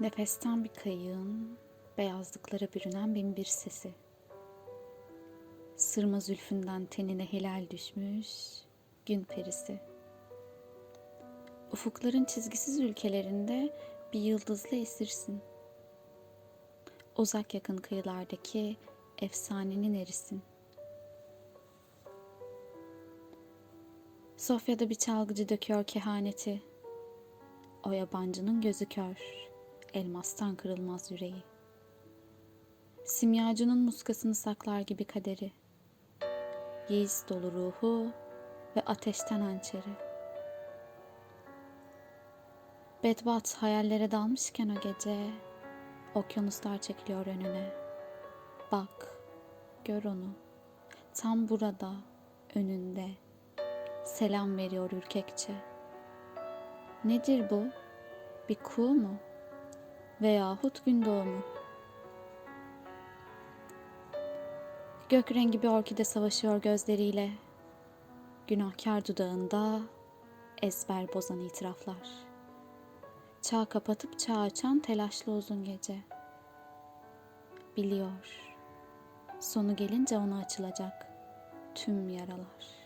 Nefesten bir kayığın beyazlıklara bürünen bin bir sesi. Sırma zülfünden tenine hilal düşmüş gün perisi. Ufukların çizgisiz ülkelerinde bir yıldızla esirsin. Uzak yakın kıyılardaki efsanenin erisin. Sofya'da bir çalgıcı döküyor kehaneti. O yabancının gözü kör, elmastan kırılmaz yüreği. Simyacının muskasını saklar gibi kaderi. Yiğis dolu ruhu ve ateşten hançeri. Bedbat hayallere dalmışken o gece, okyanuslar çekiliyor önüne. Bak, gör onu. Tam burada, önünde. Selam veriyor ürkekçe. Nedir bu? Bir kuğu mu? Veyahut gün doğumu? Gök rengi bir orkide savaşıyor gözleriyle. Günahkar dudağında ezber bozan itiraflar. Çağ kapatıp çağ açan telaşlı uzun gece. Biliyor. Sonu gelince ona açılacak tüm yaralar.